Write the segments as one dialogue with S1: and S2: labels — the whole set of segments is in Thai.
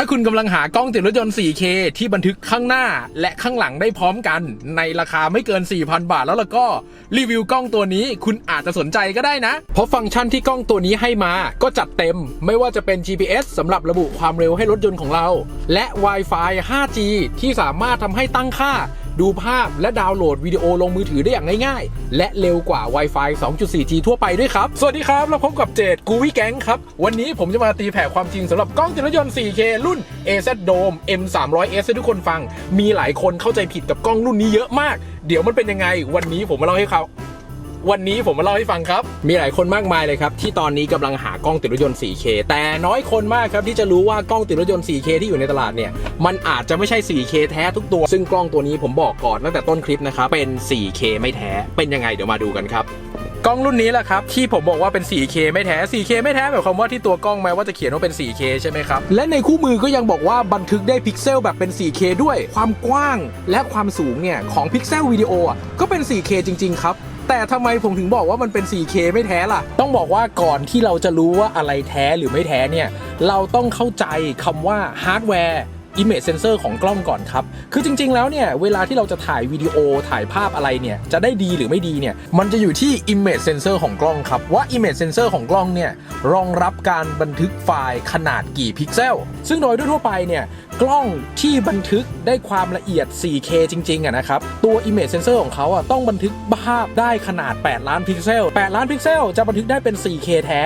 S1: ถ้าคุณกำลังหากล้องติดรถยนต์ 4K ที่บันทึกข้างหน้าและข้างหลังได้พร้อมกันในราคาไม่เกิน 4,000 บาทแล้วล่ะก็รีวิวกล้องตัวนี้คุณอาจจะสนใจก็ได้นะ เพราะฟังก์ชันที่กล้องตัวนี้ให้มาก็จัดเต็ม ไม่ว่าจะเป็น GPS สำหรับระบุความเร็วให้รถยนต์ของเรา และ Wi-Fi 5G ที่สามารถทำให้ตั้งค่า ดูภาพและดาวน์โหลดวิดีโอลงมือถือได้อย่างง่ายๆ และเร็วกว่า Wi-Fi 2.4G ทั่วไปด้วยครับ สวัสดีครับ เราพบกับเจดกูวี่แก๊งครับ วันนี้ผมจะมาตีแผ่ความจริงสำหรับกล้องติดรถยนต์ 4K รุ่น AZ Dome M 3 0 0 S ให้ทุกคนฟัง มีหลายคนเข้าใจผิดกับกล้องรุ่นนี้เยอะมาก เดี๋ยวมันเป็นยังไง วันนี้ผมมาเล่าให้เขา วันนี้ผมมาเล่าให้ฟังครับ มีหลายคนมากมายเลยครับ ที่ตอนนี้กำลังหากล้องติดรถยนต์ 4K แต่น้อยคนมากครับที่จะรู้ว่ากล้องติดรถยนต์ 4K ที่อยู่ในตลาดเนี่ย มันอาจจะไม่ใช่ 4K แท้ทุกตัว ซึ่งกล้องตัวนี้ผมบอกก่อนตั้งแต่ต้นคลิปนะครับ เป็น 4K ไม่แท้ เป็นยังไงเดี๋ยวมาดูกันครับกล้องรุ่นนี้แหละครับ ที่ผมบอกว่าเป็น 4K ไม่แท้ 4K ไม่แท้หมายความว่าที่ตัวกล้องแม้ว่าจะเขียนว่าเป็น 4K ใช่ไหมครับ และในคู่มือก็ยังบอกว่าบันทึกได้พิกเซลแบบเป็น 4K ด้วย ความกว้างและความสูงเนี่ยของพิกเซลวิดีโออะก็เป็น 4K จริง ๆ ครับ แต่ทำไมผมถึงบอกว่ามันเป็น 4K ไม่แท้ล่ะ ต้องบอกว่าก่อนที่เราจะรู้ว่าอะไรแท้หรือไม่แท้เนี่ย เราต้องเข้าใจคำว่าฮาร์ดแวร์ Image Sensor ของกล้องก่อนครับ คือจริง ๆ แล้วเนี่ย เวลาที่เราจะถ่ายวิดีโอถ่ายภาพอะไรเนี่ย จะได้ดีหรือไม่ดีเนี่ย มันจะอยู่ที่ Image Sensor ของกล้องครับ ว่า Image Sensor ของกล้องเนี่ย รองรับการบันทึกไฟล์ขนาดกี่พิกเซล ซึ่งโดยทั่วไปเนี่ย กล้องที่บันทึกได้ความละเอียด 4K จริงๆอะนะครับ ตัว Image Sensor ของเขาอะต้องบันทึกภาพได้ขนาด 8 ล้านพิกเซล 8 ล้านพิกเซลจะบันทึกได้เป็น 4K แท้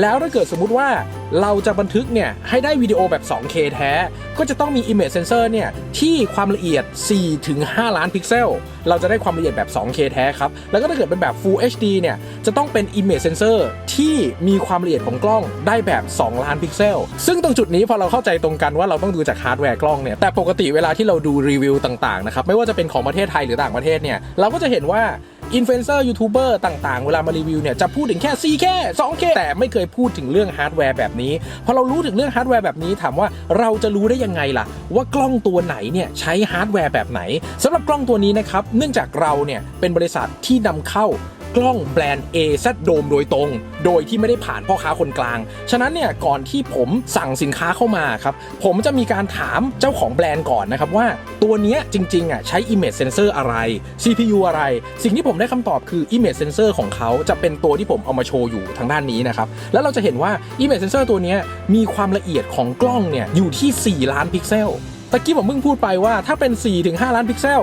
S1: แล้วถ้าเกิดสมมุติว่าเราจะบันทึกเนี่ยให้ได้วิดีโอแบบ 2K แท้ ก็จะต้องมี Image Sensor เนี่ยที่ความละเอียด 4-5 ล้านพิกเซล เราจะได้ความละเอียดแบบ 2K แท้ครับ แล้วก็ถ้าเกิดเป็นแบบ Full HD เนี่ยจะต้องเป็น Image Sensor ที่มีความละเอียดของกล้องได้แบบ 2 ล้านพิกเซล ซึ่งตรงจุดนี้พอเราเข้าใจตรงกันว่าเราต้องดูจากฮาร์ดแวร์กล้องเนี่ยแต่ปกติเวลาที่เราดูรีวิวต่างๆนะครับไม่ว่าจะเป็นของประเทศไทยหรือต่างประเทศเนี่ยเราก็จะเห็นว่าอินฟลูเอนเซอร์ยูทูบเบอร์ต่างๆ เวลามารีวิวเนี่ยจะพูดถึงแค่ 4K 2K แต่ไม่เคยพูดถึงเรื่องฮาร์ดแวร์แบบนี้พอเรารู้ถึงเรื่องฮาร์ดแวร์แบบนี้ถามว่าเราจะรู้ได้ยังไงล่ะ ว่ากล้องตัวไหนเนี่ยใช้ฮาร์ดแวร์แบบไหนสำหรับกล้องตัวนี้นะครับเนื่องจากเราเนี่ยเป็นบริษัทที่นำเข้า กล้องแบรนด์ AZ Dome โดยตรง โดยที่ไม่ได้ผ่านพ่อค้าคนกลาง ฉะนั้นเนี่ยก่อนที่ผมสั่งสินค้าเข้ามาครับผมจะมีการถามเจ้าของแบรนด์ก่อนนะครับว่าตัวเนี้ยจริงๆอะใช้ Image Sensor อะไร CPU อะไร สิ่งที่ผมได้คำตอบคือ Image Sensor ของเขาจะเป็นตัวที่ผมเอามาโชว์อยู่ทางด้านนี้นะครับแล้วเราจะเห็นว่า Image Sensor ตัวนี้มีความละเอียดของกล้องเนี่ยอยู่ที่ 4 ล้านพิกเซลตะกี้ผมเพิ่งพูดไปว่าถ้าเป็น 4-5 ล้านพิกเซล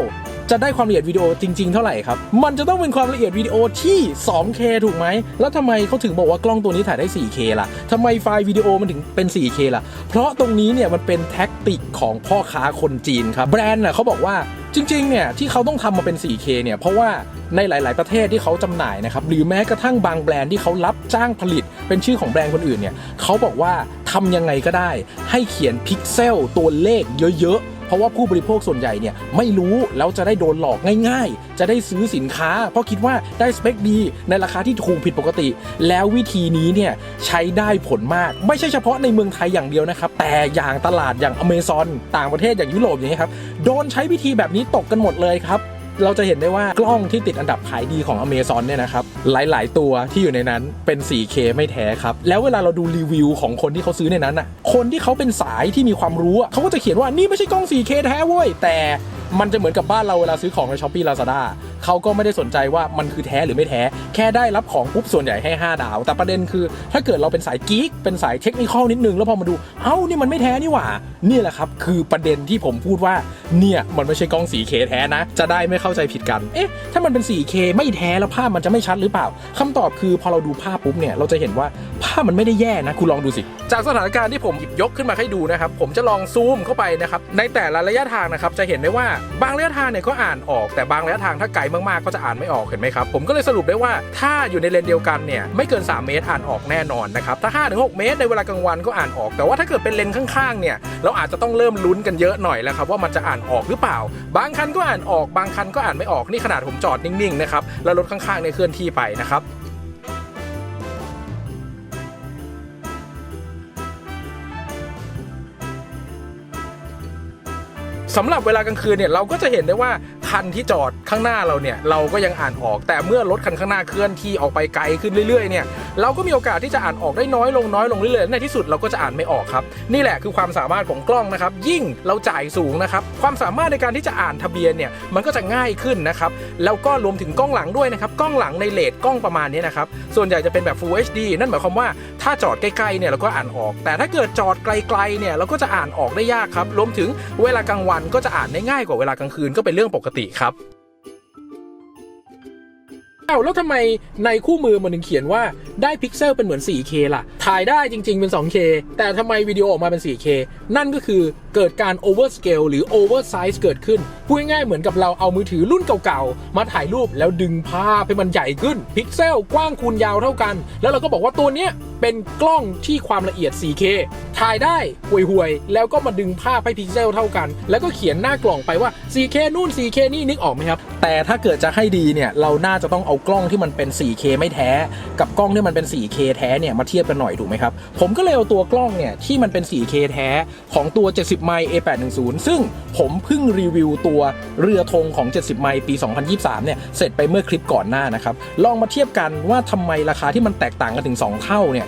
S1: จะได้ความละเอียดวิดีโอจริง ๆ เท่าไหร่ครับ มันจะต้องเป็นความละเอียดวิดีโอที่ 2K ถูกไหม แล้วทำไมเขาถึงบอกว่ากล้องตัวนี้ถ่ายได้ 4K ล่ะทำไมไฟล์วิดีโอมันถึงเป็น 4K ล่ะ เพราะตรงนี้เนี่ยมันเป็นแท็กติกของพ่อค้าคนจีนครับ แบรนด์น่ะเขาบอกว่าจริง ๆ เนี่ย ที่เขาต้องทำมาเป็น 4K เนี่ย เพราะว่าในหลาย ๆ ประเทศที่เขาจำหน่ายนะครับ หรือแม้กระทั่งบางแบรนด์ที่เขารับจ้างผลิต เป็นชื่อของแบรนด์คนอื่นเนี่ยเขาบอกว่าทำยังไงก็ได้ ให้เขียนพิกเซลตัวเลขเยอะๆ เพราะว่าผู้บริโภคส่วนใหญ่เนี่ยไม่รู้แล้วจะได้โดนหลอกง่าย ๆ จะได้ซื้อสินค้า เพราะคิดว่าได้สเปคดีในราคาที่ถูกผิดปกติ แล้ววิธีนี้เนี่ยใช้ได้ผลมาก ไม่ใช่เฉพาะในเมืองไทยอย่างเดียวนะครับ แต่อย่างตลาดอย่างอเมซอนต่างประเทศอย่างยุโรปอย่างนี้ครับโดนใช้วิธีแบบนี้ตกกันหมดเลยครับเราจะเห็นได้ว่ากล้องที่ติดอันดับขายดีของ a เม z o n เนี่ยนะครับ หลาย ๆ ตัวที่อยู่ในนั้นเป็น 4K ไม่แท้ครับ แล้วเวลาเราดูรีวิวของคนที่เขาซื้อในนั้นอะ คนที่เขาเป็นสายที่มีความรู้อะเขาก็จะเขียนว่านี่ไม่ใช่กล้อง 4K แท้เว้ยแต่มันจะเหมือนกับบ้านเราเวลาซื้อของในช้อปปี้ลาซาด้า เขาก็ไม่ได้สนใจว่ามันคือแท้หรือไม่แท้ แค่ได้รับของปุ๊บส่วนใหญ่ให้ 5 ดาว แต่ประเด็นคือ ถ้าเกิดเราเป็นสายกิ๊กเป็นสายเทคนิคอนิดนึงแล้วพอมาดูเอ้านี่มันไม่แท้นี่หว่านี่แหละครับ คือประเด็นที่ผมพูดว่าเนี่ยมันไม่ใช่กล้อง 4K แท้นะ จะได้ไม่เข้าใจผิดกันเอ๊ะถ้ามันเป็น 4K ไม่แท้แล้วภาพมันจะไม่ชัดหรือเปล่าคำตอบคือพอเราดูภาพปุ๊บเนี่ยเราจะเห็นว่าภาพมันไม่ได้แย่นะคุณลองดูสิ จากสถานการณ์ที่ผมหยิบยกขึ้นมาให้ดูนะครับผมจะลองซูมเข้าไปนะครับในแต่ละระยะทางนะครับจะเห็นได้ว่าบางระยะทางเนี่ยก็อ่านออกแต่บางระยะทางถ้าไกลมากๆก็จะอ่านไม่ออกเห็นไหมครับ ผมก็เลยสรุปได้ว่าถ้าอยู่ในเลนเดียวกันเนี่ยไม่เกิน 3 เมตรอ่านออกแน่นอนนะครับถ้า5-6เมตรในเวลากลางวันก็อ่านออก แต่ว่าถ้าเกิดเป็นเลนข้างๆเนี่ยเราอาจจะต้องเริ่มลุ้นกันเยอะหน่อยแล้วครับว่ามันจะอ่านออกหรือเปล่า บางคันก็อ่านออกบางคันก็อ่านไม่ออกนี่ขนาดผมจอดนิ่งๆนะครับแล้วรถข้างๆเนี่ยเคลื่อนที่ไปนะครับ สำหรับเวลากลางคืนเนี่ยเราก็จะเห็นได้ว่าคันที่จอดข้างหน้าเราเนี่ยเราก็ยังอ่านออก แต่เมื่อรถคันข้างหน้าเคลื่อนที่ออกไปไกลขึ้นเรื่อยๆเนี่ยเราก็มีโอกาสที่จะอ่านออกได้น้อยลงน้อยลงเรื่อยๆในที่สุดเราก็จะอ่านไม่ออกครับ นี่แหละคือความสามารถของกล้องนะครับ ยิ่งเราจ่ายสูงนะครับความสามารถในการที่จะอ่านทะเบียนเนี่ยมันก็จะง่ายขึ้นนะครับแล้วก็รวมถึงกล้องหลังด้วยนะครับกล้องหลังในเลทกล้องประมาณนี้นะครับส่วนใหญ่จะเป็นแบบ Full HD นั่นหมายความว่าถ้าจอดใกล้ๆเนี่ยเราก็อ่านออก แต่ถ้าเกิดจอดไกลๆเนี่ยเราก็จะอ่านออกได้ยากครับรวมถึงเวลากลางวันก็จะอ่านได้ง่ายกว่าเวลากลางคืนก็เป็นเรื่องปกติครับ อ้าวแล้วทำไมในคู่มือมันถึงเขียนว่าได้พิกเซลเป็นเหมือน 4K ล่ะ ถ่ายได้จริง ๆ เป็น 2K แต่ทำไมวิดีโอออกมาเป็น 4K นั่นก็คือเกิดการ overscale หรือ oversize เกิดขึ้น พูดง่ายๆเหมือนกับเราเอามือถือรุ่นเก่าๆ มาถ่ายรูปแล้วดึงภาพให้มันใหญ่ขึ้น พิกเซลกว้างคูณยาวเท่ากัน แล้วเราก็บอกว่าตัวเนี้ย เป็นกล้องที่ความละเอียด 4K ถ่ายได้ห่วยๆ แล้วก็มาดึงภาพให้พิกเซลเท่ากัน แล้วก็เขียนหน้ากล่องไปว่า 4K นู่น 4K นี่นึกออกไหมครับ แต่ถ้าเกิดจะให้ดีเนี่ย เราน่าจะต้องเอากล้องที่มันเป็น 4K ไม่แท้ กับกล้องที่มันเป็น 4K แท้เนี่ยมาเทียบกันหน่อยถูกไหมครับ ผมก็เลยเอาตัวกล้องเนี่ยที่มันเป็น 4K แท้ของตัว 70 ไมล์ A810 ซึ่งผมเพิ่งรีวิวตัวเรือธงของ 70 ไมล์ปี 2023 เนี่ยเสร็จไปเมื่อคลิปก่อนหน้านะครับลองมาเทียบกันว่าทำไมราคาที่มันแตกต่างกันถึง 2 เท่าเนี่ย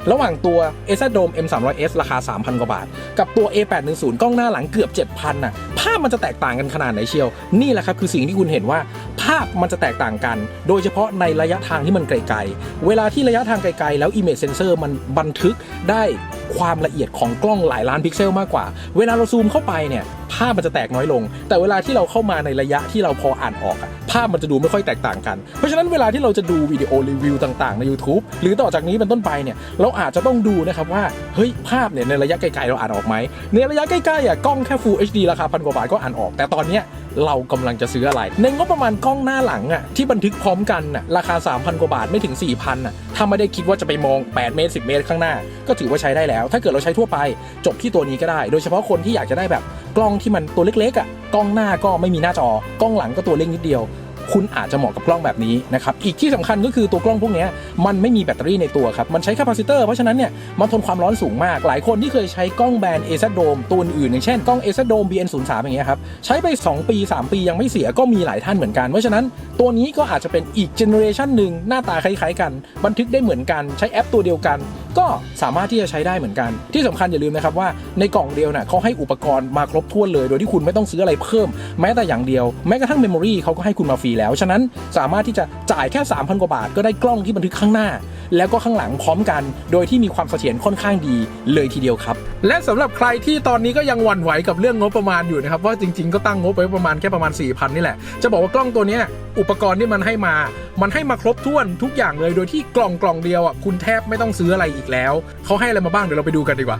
S1: ระหว่างตัว a z d o m M300S ราคา 3,000 กว่าบาท กับตัว A810 กล้องหน้าหลังเกือบ 7,000น่ะภาพมันจะแตกต่างกันขนาดไหนเชียว นี่แหละครับคือสิ่งที่คุณเห็นว่า ภาพมันจะแตกต่างกัน โดยเฉพาะในระยะทางที่มันไกลๆ เวลาที่ระยะทางไกลๆ แล้ว Image Sensor มันบันทึกได้ความละเอียดของกล้องหลายล้านพิกเซลมากกว่า เวลาเราซูมเข้าไปเนี่ยภาพมันจะแตกน้อยลง แต่เวลาที่เราเข้ามาในระยะที่เราพออ่านออกอะภาพมันจะดูไม่ค่อยแตกต่างกัน เพราะฉะนั้นเวลาที่เราจะดูวิดีโอรีวิวต่างๆ ใน YouTube หรือต่อจากนี้เป็นต้นไปเนี่ยเราอาจจะต้องดูนะครับว่าเฮ้ยภาพเนี่ยในระยะไกลๆเราอ่านออกไหมในระยะใกล้ๆอะกล้องแค่ Full HD ราคาพันกว่าบาทก็อ่านออก แต่ตอนเนี้ยเรากำลังจะซื้ออะไร ในงบประมาณกล้องหน้าหลังอะที่บันทึกพร้อมกันอะราคา 3,000 กว่าบาทไม่ถึง 4,000อะถ้าไม่ได้คิดว่าจะไปมอง 8 เมตร 10 เมตรข้างหน้า ก็ถือว่าใช้ได้แล้ว ถ้าเกิดเราใช้ทั่วไปจบที่ตัวนี้ก็ได้ โดยเฉพาะคนที่อยากจะได้แบบกล้องที่มันตัวเล็กๆอะกล้องหน้าก็ไม่มีหน้าจอกล้องหลังก็ตัวเล็กนิดเดียว คุณอาจจะเหมาะกับกล้องแบบนี้นะครับอีกที่สำคัญก็คือตัวกล้องพวกนี้มันไม่มีแบตเตอรี่ในตัวครับมันใช้แคปซิเตอร์เพราะฉะนั้นเนี่ยมันทนความร้อนสูงมาก หลายคนที่เคยใช้กล้องแบรนด์ a z d o m ตัวอื่นอย่างเช่นกล้อง a z d o m BN03 อย่างเงี้ยครับใช้ไป 2 ปี 3 ปียังไม่เสียก็มีหลายท่านเหมือนกัน เพราะฉะนั้นตัวนี้ก็อาจจะเป็นอีกเจเนอเรชันหนึ่งหน้าตาคล้ายๆ กัน บันทึกได้เหมือนกันใช้แอปตัวเดียวกันก็สามารถที่จะใช้ได้เหมือนกัน ที่สำคัญอย่าลืมนะครับว่าในกล่องเดียวน่ะเขาให้อุปกรณ์มาครบถ้วนเลย โดยที่คุณไม่ต้องซื้ออะไรเพิ่ม แม้แต่อย่างเดียวแม้กระทั่งเมมโมรีเขาก็ให้คุณมาฟรีแล้ว ฉะนั้นสามารถที่จะจ่ายแค่ 3,000 กว่าบาท ก็ได้กล้องที่บันทึกข้างหน้า แล้วก็ข้างหลังพร้อมกัน โดยที่มีความเสถียรค่อนข้างดีเลยทีเดียวครับ และสำหรับใครที่ตอนนี้ก็ยังหวั่นไหวกับเรื่องงบประมาณอยู่นะครับว่าจริงๆก็ตั้งงบไว้ประมาณแค่ประมาณ 4,000 นี่แหละ จะบอกว่ากล้องตัวนี้อุปกรณ์ที่มันให้มา มันให้มาครบถ้วนทุกอย่างเลย โดยที่กล่องกล่องเดียวอะคุณแทบไม่ต้องซื้ออะไรอีกแล้วเขาให้อะไรมาบ้างเดี๋ยวเราไปดูกันดีกว่า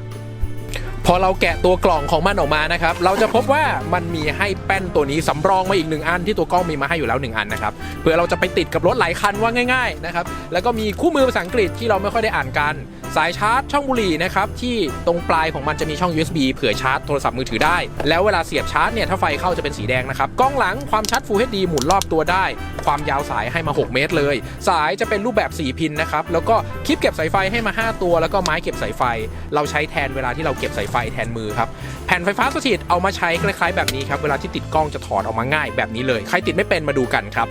S1: พอเราแกะตัวกล่องของมันออกมานะครับ เราจะพบว่ามันมีให้แป้นตัวนี้สำรองมาอีกหนึ่งอันที่ตัวกล้องมีมาให้อยู่แล้วหนึ่งอันนะครับเพื่อเราจะไปติดกับรถหลายคันว่าง่ายๆนะครับแล้วก็มีคู่มือภาษาอังกฤษที่เราไม่ค่อยได้อ่านกัน สายชาร์จช่องบุหรี่นะครับที่ตรงปลายของมันจะมีช่อง USB เผื่อชาร์จโทรศัพท์มือถือได้ แล้วเวลาเสียบชาร์จเนี่ยถ้าไฟเข้าจะเป็นสีแดงนะครับกล้องหลังความชัด Full HD หมุนรอบตัวได้ ความยาวสายให้มา 6 เมตรเลย สายจะเป็นรูปแบบ 4 พินนะครับแล้วก็คลิปเก็บสายไฟให้มา 5 ตัว แล้วก็ไม้เก็บสายไฟ เราใช้แทนเวลาที่เราเก็บสายไฟแทนมือครับ แผ่นไฟฟ้าสถิตเอามาใช้คล้ายๆแบบนี้ครับ เวลาที่ติดกล้องจะถอดออกมาง่ายแบบนี้เลย ใครติดไม่เป็นมาดูกันครับ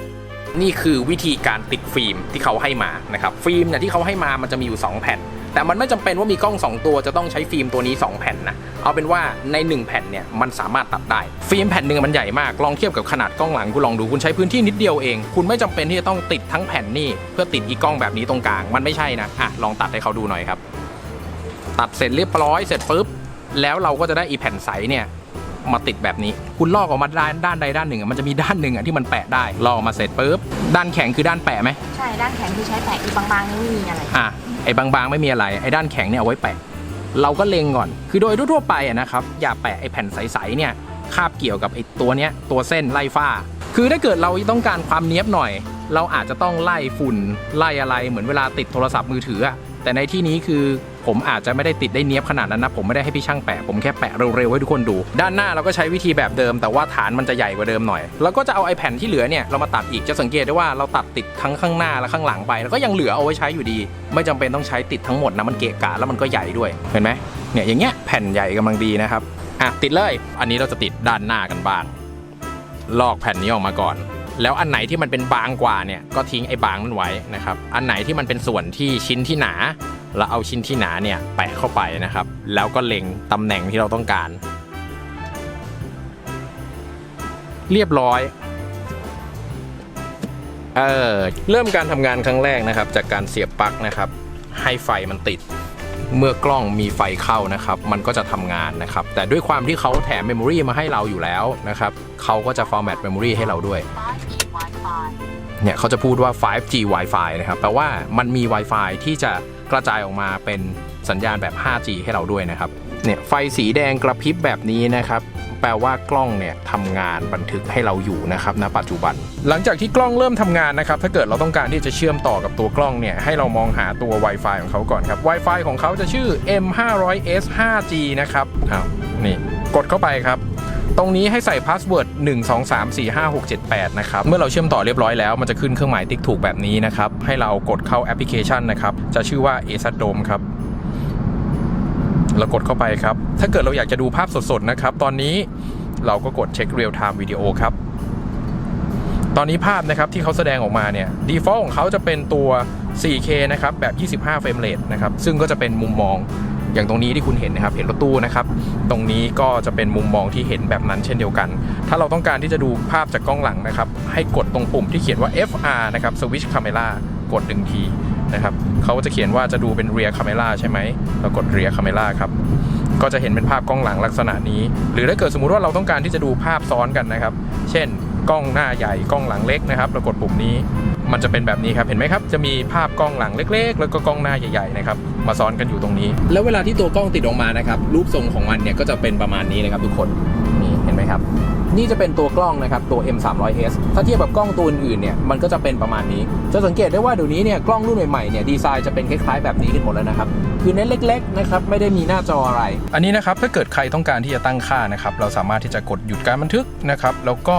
S1: นี่คือวิธีการติดฟิล์มที่เขาให้มานะครับฟิล์มเนี่ยที่เขาให้มามันจะมีอยู่ 2 แผ่น แต่มันไม่จำเป็นว่ามีกล้อง 2 ตัวจะต้องใช้ฟิล์มตัวนี้ 2 แผ่นนะเอาเป็นว่าใน 1 แผ่นเนี่ยมันสามารถตัดได้ ฟิล์มแผ่นหนึ่งมันใหญ่มากลองเทียบกับขนาดกล้องหลังคุณลองดูคุณใช้พื้นที่นิดเดียวเอง คุณไม่จำเป็นที่จะต้องติดทั้งแผ่นนี่เพื่อติดอีกกล้องแบบนี้ตรงกลางมันไม่ใช่นะอะลองตัดให้เขาดูหน่อยครับ ตัดเสร็จเรียบร้อยเสร็จปุ๊บ แล้วเราก็จะได้อีแผ่นใสเนี่ยมาติดแบบนี้ คุณลอกออกมาด้านด้านใดด้านหนึ่งอะมันจะมีด้านหนึ่งอะที่มันแปะได้ลอกออกมาเสร็จปุ๊บด้านแข็งคือด้านแปะไหม
S2: ใช่ด้านแข็งคือใช้แปะอีบางๆนี่ไม่มีอะไร
S1: อะไอ้บางๆไม่มีอะไรไอ้ด้านแข็งเนี่ยเอาไว้แปะ เราก็เล็งก่อน คือโดยทั่วๆไปอะนะครับอย่าแปะไอ้แผ่นใสๆเนี่ยคาบเกี่ยวกับไอ้ตัวเนี้ยตัวเส้นไล่ฝ้า คือถ้าเกิดเราต้องการความเนี้ยบหน่อย เราอาจจะต้องไล่ฝุ่นไล่อะไรเหมือนเวลาติดโทรศัพท์มือถืออะ แต่ในที่นี้คือผมอาจจะไม่ได้ติดได้เนี้ยบขนาดนั้นนะ ผมไม่ได้ให้พี่ช่างแปะ ผมแค่แปะเร็วๆให้ทุกคนดู ด้านหน้าเราก็ใช้วิธีแบบเดิม แต่ว่าฐานมันจะใหญ่กว่าเดิมหน่อย แล้วก็จะเอาไอ้แผ่นที่เหลือเนี่ยเรามาตัดอีกจะสังเกตได้ว่าเราตัดติดทั้งข้างหน้าและข้างหลังไป แล้วก็ยังเหลือเอาไว้ใช้อยู่ดี ไม่จำเป็นต้องใช้ติดทั้งหมดนะมันเกะกะแล้วมันก็ใหญ่ด้วยเห็นไหมเนี่ยอย่างเงี้ยแผ่นใหญ่กำลังดีนะครับอะติดเลย อันนี้เราจะติดด้านหน้ากันบ้างลอกแผ่นนี้ออกมาก่อน แล้วอันไหนที่มันเป็นบางกว่าเนี่ยก็ทิ้งไอ้บางนั้นไว้นะครับ อันไหนที่มันเป็นส่วนที่ชิ้นที่หนาเราเอาชิ้นที่หนาเนี่ยแปะเข้าไปนะครับ แล้วก็เล็งตำแหน่งที่เราต้องการ เรียบร้อยเออเริ่มการทำงานครั้งแรกนะครับ จากการเสียบปลั๊กนะครับ ให้ไฟมันติด เมื่อกล้องมีไฟเข้านะครับ มันก็จะทำงานนะครับ แต่ด้วยความที่เขาแถมเมมโมรีมาให้เราอยู่แล้วนะครับเขาก็จะ format memory ให้เราด้วย เนี่ยเขาจะพูดว่า 5G Wi-Fi นะครับ แปลว่ามันมี Wi-Fi ที่จะกระจายออกมาเป็นสัญญาณแบบ 5G ให้เราด้วยนะครับ เนี่ยไฟสีแดงกระพริบแบบนี้นะครับ แปลว่ากล้องเนี่ยทำงานบันทึกให้เราอยู่นะครับณปัจจุบัน หลังจากที่กล้องเริ่มทำงานนะครับ ถ้าเกิดเราต้องการที่จะเชื่อมต่อกับตัวกล้องเนี่ย ให้เรามองหาตัว Wi-Fi ของเขาก่อนครับ Wi-Fi ของเขาจะชื่อ M500S 5G นะครับอ้าวนี่กดเข้าไปครับ ตรงนี้ให้ใส่พาสเวิร์ด1 2 3 4 5 6 7 8 นะครับ เมื่อเราเชื่อมต่อเรียบร้อยแล้วมันจะขึ้นเครื่องหมายติ๊กถูกแบบนี้นะครับ ให้เรากดเข้าแอปพลิเคชันนะครับ จะชื่อว่า a s a d o m ครับเรากดเข้าไปครับ ถ้าเกิดเราอยากจะดูภาพสดๆนะครับ ตอนนี้เราก็กดเช็คเรียลไทม์วิดีโอครับ ตอนนี้ภาพนะครับที่เขาแสดงออกมาเนี่ย default ของเขาจะเป็นตัว 4K นะครับแบบ 25 เฟรมเรทนะครับ ซึ่งก็จะเป็นมุมมอง อย่างตรงนี้ที่คุณเห็นนะครับ เห็นรถตู้นะครับ ตรงนี้ก็จะเป็นมุมมองที่เห็นแบบนั้นเช่นเดียวกัน ถ้าเราต้องการที่จะดูภาพจากกล้องหลังนะครับ ให้กดตรงปุ่มที่เขียนว่า FR นะครับ Switch Camera กดหนึ่งทีนะครับเขาจะเขียนว่าจะดูเป็น Rear Camera ใช่ไหมเรากด Rear Camera ครับก็จะเห็นเป็นภาพกล้องหลังลักษณะนี้ หรือถ้าเกิดสมมุติว่าเราต้องการที่จะดูภาพซ้อนกันนะครับ เช่น กล้องหน้าใหญ่ กล้องหลังเล็กนะครับ เรากดปุ่มนี้ มันจะเป็นแบบนี้ครับเห็นไหมครับจะมีภาพกล้องหลังเล็ก ๆ แล้วก็กล้องหน้าใหญ่ๆนะครับมาซ้อนกันอยู่ตรงนี้ แล้วเวลาที่ตัวกล้องติดออกมานะครับรูปทรงของมันเนี่ยก็จะเป็นประมาณนี้นะครับทุกคนนี่เห็นไหมครับนี่จะเป็นตัวกล้องนะครับตัว M300S ถ้าเทียบกับกล้องตัวอื่นๆเนี่ยมันก็จะเป็นประมาณนี้ จะสังเกตได้ว่าเดี๋ยวนี้เนี่ยกล้องรุ่นใหม่ๆเนี่ยดีไซน์จะเป็นคล้ายๆแบบนี้กันหมดแล้วนะครับคือเน้นเล็กๆนะครับไม่ได้มีหน้าจออะไร อันนี้นะครับถ้าเกิดใครต้องการที่จะตั้งค่านะครับเราสามารถที่จะกดหยุดการบันทึกนะครับแล้วก็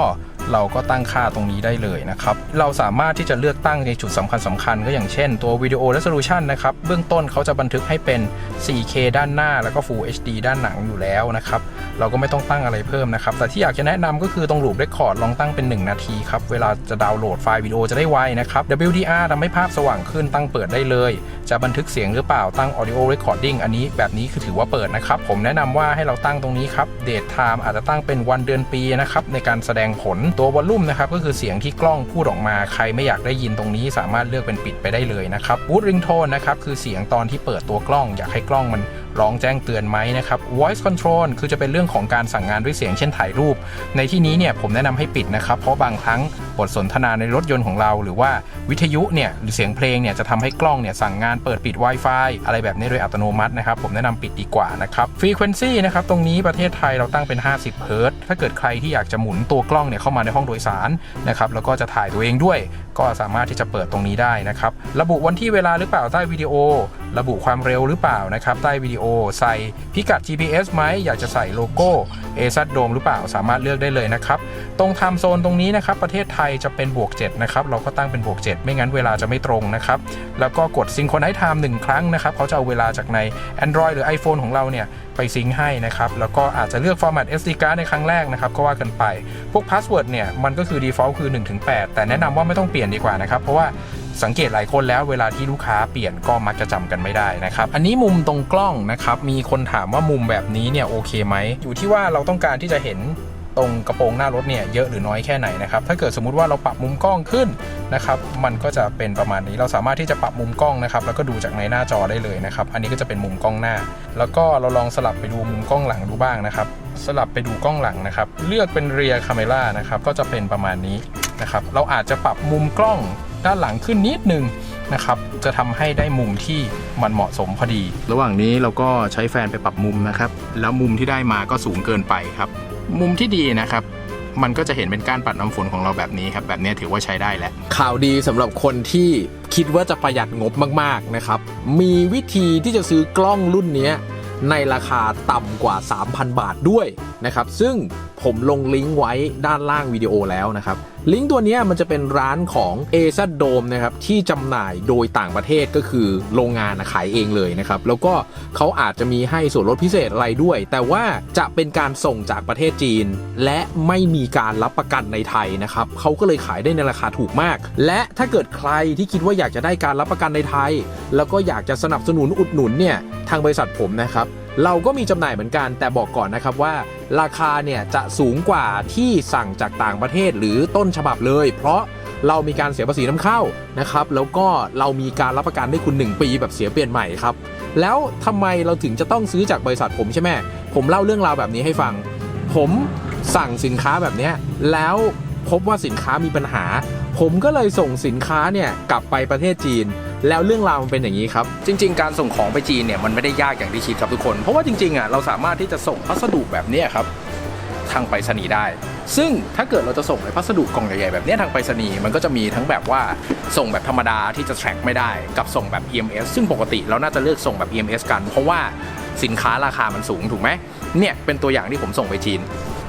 S1: เราก็ตั้งค่าตรงนี้ได้เลยนะครับ เราสามารถที่จะเลือกตั้งในจุดสำคัญสำคัญๆก็อย่างเช่นตัววิดีโอ resolution นะครับ เบื้องต้นเขาจะบันทึกให้เป็น 4K ด้านหน้าแล้วก็ Full HD ด้านหลังอยู่แล้วนะครับ เราก็ไม่ต้องตั้งอะไรเพิ่มนะครับ แต่ที่อยากจะแนะนำก็คือตรงรูป Record ลองตั้งเป็น 1 นาทีครับ เวลาจะดาวน์โหลดไฟล์วิดีโอจะได้ไวนะครับ WDR ทำให้ภาพสว่างขึ้นตั้งเปิดได้เลย จะบันทึกเสียงหรือเปล่าตั้ง audio recording อันนี้แบบนี้คือถือว่าเปิดนะครับ ผมแนะนำว่าให้เราตั้งตรงนี้ครับ date time อาจจะตั้งเป็นวันเดือนปีนะครับในการแสดงผลตัววอลลุ่มนะครับก็คือเสียงที่กล้องพูดออกมาใครไม่อยากได้ยินตรงนี้ สามารถเลือกเป็นปิดไปได้เลยนะครับบูดริงโทนนะครับคือเสียงตอนที่เปิดตัวกล้องอยากให้กล้องมัน ร้องแจ้งเตือนไหมนะครับ voice control คือจะเป็นเรื่องของการสั่งงานด้วยเสียงเช่นถ่ายรูป ในที่นี้เนี่ยผมแนะนำให้ปิดนะครับ เพราะบางครั้งบทสนทนาในรถยนต์ของเรา หรือว่าวิทยุเนี่ยหรือเสียงเพลงเนี่ยจะทำให้กล้องเนี่ยสั่งงานเปิดปิด Wi-Fi อะไรแบบนี้โดยอัตโนมัตินะครับ ผมแนะนำปิดดีกว่านะครับ frequency นะครับตรงนี้ประเทศไทยเราตั้งเป็น 50เฮิรตซ์ถ้าเกิดใครที่อยากจะหมุนตัวกล้องเนี่ยเข้ามาในห้องโดยสารนะครับแล้วก็จะถ่ายตัวเองด้วย ก็สามารถที่จะเปิดตรงนี้ได้นะครับระบุวันที่เวลาหรือเปล่าใต้วิดีโอ ระบุความเร็วหรือเปล่านะครับ ใต้วิดีโอใส่พิกัด GPS ไหมอยากจะใส่โลโก้ a z d o m หรือเปล่าสามารถเลือกได้เลยนะครับ ตรงไทม์โซนตรงนี้นะครับ ประเทศไทยจะเป็นบวก7นะครับ เราก็ตั้งเป็นบวก7ไม่งั้นเวลาจะไม่ตรงนะครับ แล้วก็กด Synchronize Time หนึ่งครั้งนะครับ เขาจะเอาเวลาจากใน Android หรือ iPhone ของเราเนี่ยไปซิงค์ให้นะครับ แล้วก็อาจจะเลือก Format SD card ในครั้งแรกนะครับก็ว่ากันไป พวก Password เนี่ยมันก็คือ default คือ 1-8 แต่แนะนำว่าไม่ต้องเปลี่ยนดีกว่านะครับเพราะว่า สังเกตหลายคนแล้วเวลาที่ลูกค้าเปลี่ยนก็มักจะจำกันไม่ได้นะครับ อันนี้มุมตรงกล้องนะครับ มีคนถามว่ามุมแบบนี้เนี่ยโอเคไหม อยู่ที่ว่าเราต้องการที่จะเห็นตรงกระโปรงหน้ารถเนี่ยเยอะหรือน้อยแค่ไหนนะครับ ถ้าเกิดสมมุติว่าเราปรับมุมกล้องขึ้นนะครับ มันก็จะเป็นประมาณนี้ เราสามารถที่จะปรับมุมกล้องนะครับ แล้วก็ดูจากในหน้าจอได้เลยนะครับ อันนี้ก็จะเป็นมุมกล้องหน้า แล้วก็เราลองสลับไปดูมุมกล้องหลังดูบ้างนะครับ สลับไปดูกล้องหลังนะครับ เลือกเป็นเรียคาเมล่านะครับ ก็จะเป็นประมาณนี้นะครับ เราอาจจะปรับมุมกล้อง ด้านหลังขึ้นนิดนึงนะครับ จะทำให้ได้มุมที่มันเหมาะสมพอดี ระหว่างนี้เราก็ใช้แฟนไปปรับมุมนะครับ แล้วมุมที่ได้มาก็สูงเกินไปครับ มุมที่ดีนะครับมันก็จะเห็นเป็นก้านปัดน้ำฝนของเราแบบนี้ครับ แบบนี้ถือว่าใช้ได้แล้ว ข่าวดีสำหรับคนที่คิดว่าจะประหยัดงบมากๆนะครับ มีวิธีที่จะซื้อกล้องรุ่นเนี้ยในราคาต่ำกว่า 3,000 บาทด้วยนะครับ ซึ่งผมลงลิงก์ไว้ด้านล่างวิดีโอแล้วนะครับ
S3: ลิงก์ตัวนี้มันจะเป็นร้านของเอซัดโดมนะครับที่จำหน่ายโดยต่างประเทศก็คือโรงงานขายเองเลยนะครับ แล้วก็เขาอาจจะมีให้ส่วนลดพิเศษอะไรด้วย แต่ว่าจะเป็นการส่งจากประเทศจีน และไม่มีการรับประกันในไทยนะครับเขาก็เลยขายได้ในราคาถูกมาก และถ้าเกิดใครที่คิดว่าอยากจะได้การรับประกันในไทย แล้วก็อยากจะสนับสนุนอุดหนุนเนี่ยทางบริษัทผมนะครับ เราก็มีจำหน่ายเหมือนกันแต่บอกก่อนนะครับว่า ราคาเนี่ยจะสูงกว่าที่สั่งจากต่างประเทศหรือต้นฉบับเลย เพราะเรามีการเสียภาษีน้ำเข้านะครับ แล้วก็เรามีการรับประกันให้คุณ 1 ปีแบบเสียเปลี่ยนใหม่ครับ แล้วทำไมเราถึงจะต้องซื้อจากบริษัทผมใช่ไหมผมเล่าเรื่องราวแบบนี้ให้ฟัง ผมสั่งสินค้าแบบนี้แล้วพบว่าสินค้ามีปัญหา ผมก็เลยส่งสินค้าเนี่ยกลับไปประเทศจีน แล้วเรื่องราวมันเป็นอย่างนี้ครับ จริง ๆ การส่งของไปจีนเนี่ยมันไม่ได้ยากอย่างที่คิดครับทุกคน เพราะว่าจริงๆอะเราสามารถที่จะส่งพัสดุแบบนี้ครับทางไปรษณีย์ได้ ซึ่งถ้าเกิดเราจะส่งในพัสดุกล่องใหญ่ๆแบบนี้ทางไปรษณีย์มันก็จะมีทั้งแบบว่าส่งแบบธรรมดาที่จะ track ไม่ได้ กับส่งแบบ EMS ซึ่งปกติเราน่าจะเลือกส่งแบบ EMS กัน เพราะว่าสินค้าราคามันสูงถูกไหมเนี่ยเป็นตัวอย่างที่ผมส่งไปจีน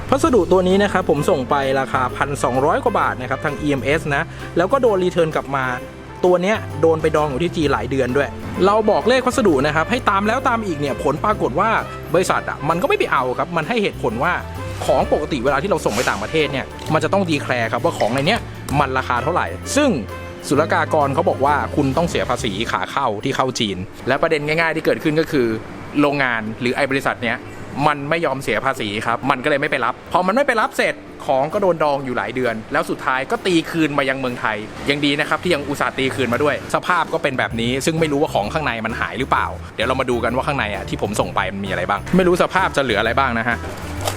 S1: พัสดุตัวนี้นะครับผมส่งไปราคา 1,200 กว่าบาทนะครับทาง EMS นะแล้วก็โดนรีเทิร์นกลับมา ตัวเนี้ยโดนไปดองอยู่ที่จีนหลายเดือนด้วย เราบอกเลขพัสดุนะครับให้ตามแล้วตามอีกเนี่ยผลปรากฏว่าบริษัทอะมันก็ไม่ไปเอาครับมันให้เหตุผลว่าของปกติเวลาที่เราส่งไปต่างประเทศเนี่ยมันจะต้องดีแคลร์ครับว่าของในเนี้ยมันราคาเท่าไหร่ ซึ่งศุลกากรเขาบอกว่าคุณต้องเสียภาษีขาเข้าที่เข้าจีน และประเด็นง่ายๆที่เกิดขึ้นก็คือ โรงงานหรือไอ้บริษัทเนี้ย มันไม่ยอมเสียภาษีครับ มันก็เลยไม่ไปรับ พอมันไม่ไปรับเสร็จของก็โดนดองอยู่หลายเดือน แล้วสุดท้ายก็ตีคืนมายังเมืองไทย ยังดีนะครับที่ยังอุตส่าห์ตีคืนมาด้วย สภาพก็เป็นแบบนี้ ซึ่งไม่รู้ว่าของข้างในมันหายหรือเปล่า เดี๋ยวเรามาดูกันว่าข้างในอะที่ผมส่งไปมันมีอะไรบ้าง ไม่รู้สภาพจะเหลืออะไรบ้างนะฮะ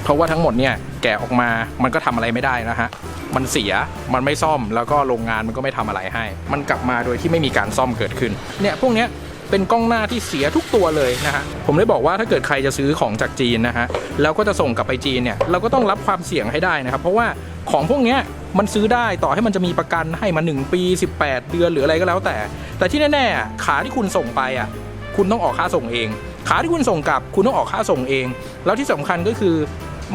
S1: เพราะว่าทั้งหมดเนี่ยแกะออกมา มันก็ทำอะไรไม่ได้นะฮะ มันเสีย มันไม่ซ่อม แล้วก็โรงงานมันก็ไม่ทำอะไรให้ มันกลับมาโดยที่ไม่มีการซ่อมเกิดขึ้น เนี่ยพวกเนี้ย เป็นกล้องหน้าที่เสียทุกตัวเลยนะฮะผมได้บอกว่าถ้าเกิดใครจะซื้อของจากจีนนะฮะแล้วก็จะส่งกลับไปจีนเนี่ยเราก็ต้องรับความเสี่ยงให้ได้นะครับ เพราะว่าของพวกเนี้ยมันซื้อได้ต่อให้มันจะมีประกันให้มา 1 ปี 18 เดือนหรืออะไรก็แล้วแต่ แต่ที่แน่ๆขาที่คุณส่งไปอะคุณต้องออกค่าส่งเอง ขาที่คุณส่งกลับคุณต้องออกค่าส่งเอง แล้วที่สำคัญก็คือ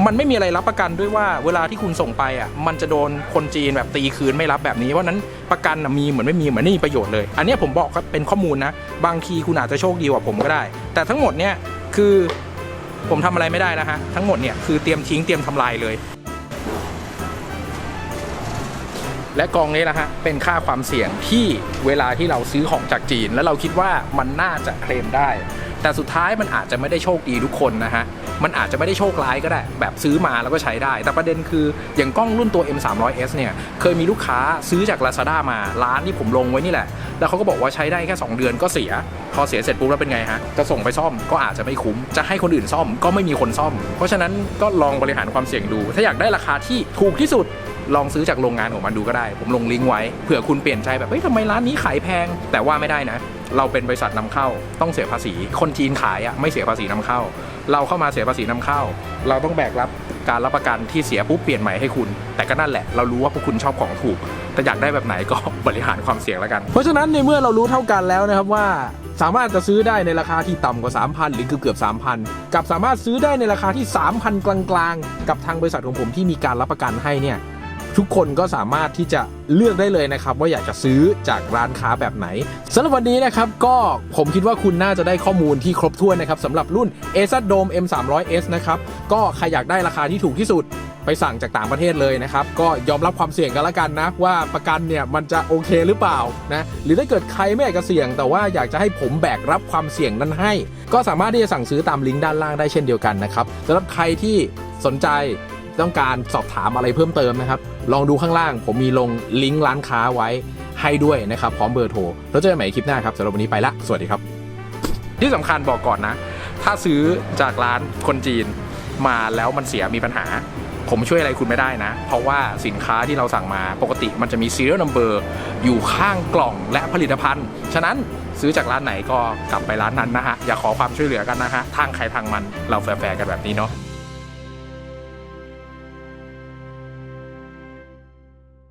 S1: มันไม่มีอะไรรับประกันด้วยว่าเวลาที่คุณส่งไปอะมันจะโดนคนจีนแบบตีคืนไม่รับแบบนี้เพราะนั้นประกันมีเหมือนไม่มีเหมือนไม่มีประโยชน์เลย อันนี้ผมบอกครับเป็นข้อมูลนะบางทีคุณอาจจะโชคดีกว่าผมก็ได้ แต่ทั้งหมดเนี่ยคือผมทำอะไรไม่ได้นะฮะทั้งหมดเนี่ยคือเตรียมทิ้งเตรียมทำลายเลย และกองนี้นะฮะเป็นค่าความเสี่ยงที่เวลาที่เราซื้อของจากจีน แล้วเราคิดว่ามันน่าจะเคลมได้ แต่สุดท้ายมันอาจจะไม่ได้โชคดีทุกคนนะฮะ มันอาจจะไม่ได้โชคร้ายก็ได้ แบบซื้อมาแล้วก็ใช้ได้ แต่ประเด็นคืออย่างกล้องรุ่นตัว M300S เนี่ย เคยมีลูกค้าซื้อจาก Lazada มาร้านที่ผมลงไว้นี่แหละ แล้วเขาก็บอกว่าใช้ได้แค่ 2 เดือนก็เสีย พอเสียเสร็จปุ๊บแล้วเป็นไงฮะ จะส่งไปซ่อมก็อาจจะไม่คุ้ม จะให้คนอื่นซ่อมก็ไม่มีคนซ่อม เพราะฉะนั้นก็ลองบริหารความเสี่ยงดู ถ้าอยากได้ราคาที่ถูกที่สุด ลองซื้อจากโรงงานของมันดูก็ได้ ผมลงลิงก์ไว้เผื่อคุณเปลี่ยนใจแบบเฮ้ยทำไมร้านนี้ขายแพง แต่ว่าไม่ได้นะ เราเป็นบริษัทนำเข้าต้องเสียภาษี คนจีนขายอะไม่เสียภาษีนำเข้า เราเข้ามาเสียภาษีนำเข้า เราต้องแบกรับการรับประกันที่เสียปุ๊บเปลี่ยนใหม่ให้คุณ แต่ก็นั่นแหละเรารู้ว่าพวกคุณชอบของถูก แต่อยากได้แบบไหนก็บริหารความเสี่ยงแล้วกัน
S3: เพราะฉะนั้นในเมื่อเรารู้เท่ากันแล้วนะครับว่าสามารถจะซื้อได้ในราคาที่ต่ำกว่า 3,000 หรือเกือบเกือบ3,000 กับสามารถซื้อได้ในราคาที่ 3,000 กลางๆ กับทางบริษัทของผมที่มีการรับประกันให้เนี่ย ทุกคนก็สามารถที่จะเลือกได้เลยนะครับ ว่าอยากจะซื้อจากร้านค้าแบบไหนสำหรับวันนี้นะครับก็ผมคิดว่าคุณน่าจะได้ข้อมูลที่ครบถ้วนนะครับสำหรับรุ่น a s d o m M300S นะครับก็ใครอยากได้ราคาที่ถูกที่สุดไปสั่งจากต่างประเทศเลยนะครับ ก็ยอมรับความเสี่ยงกันละกันนะ ว่าประกันเนี่ยมันจะโอเคหรือเปล่านะหรือถ้าเกิดใครไม่อยากจะเสี่ยง แต่ว่าอยากจะให้ผมแบกรับความเสี่ยงนั้นให้ ก็สามารถที่จะสั่งซื้อตามลิงก์ด้านล่างได้เช่นเดียวกันนะครับสำหรับใครที่สนใจ ต้องการสอบถามอะไรเพิ่มเติมนะครับ ลองดูข้างล่าง ผมมีลงลิงก์ร้านค้าไว้ให้ด้วยนะครับพร้อมเบอร์โทรแล้วเจอกันใหม่คลิปหน้าครับสำหรับวันนี้ไปละสวัสดีครับ
S1: ที่สำคัญบอกก่อนนะ ถ้าซื้อจากร้านคนจีนมาแล้วมันเสียมีปัญหา ผมช่วยอะไรคุณไม่ได้นะ เพราะว่าสินค้าที่เราสั่งมาปกติมันจะมี serial number อยู่ข้างกล่องและผลิตภัณฑ์ ฉะนั้นซื้อจากร้านไหนก็กลับไปร้านนั้นนะฮะ อย่าขอความช่วยเหลือกันนะฮะ ทางใครทางมันเราแฟร์ๆกันแบบนี้เนาะ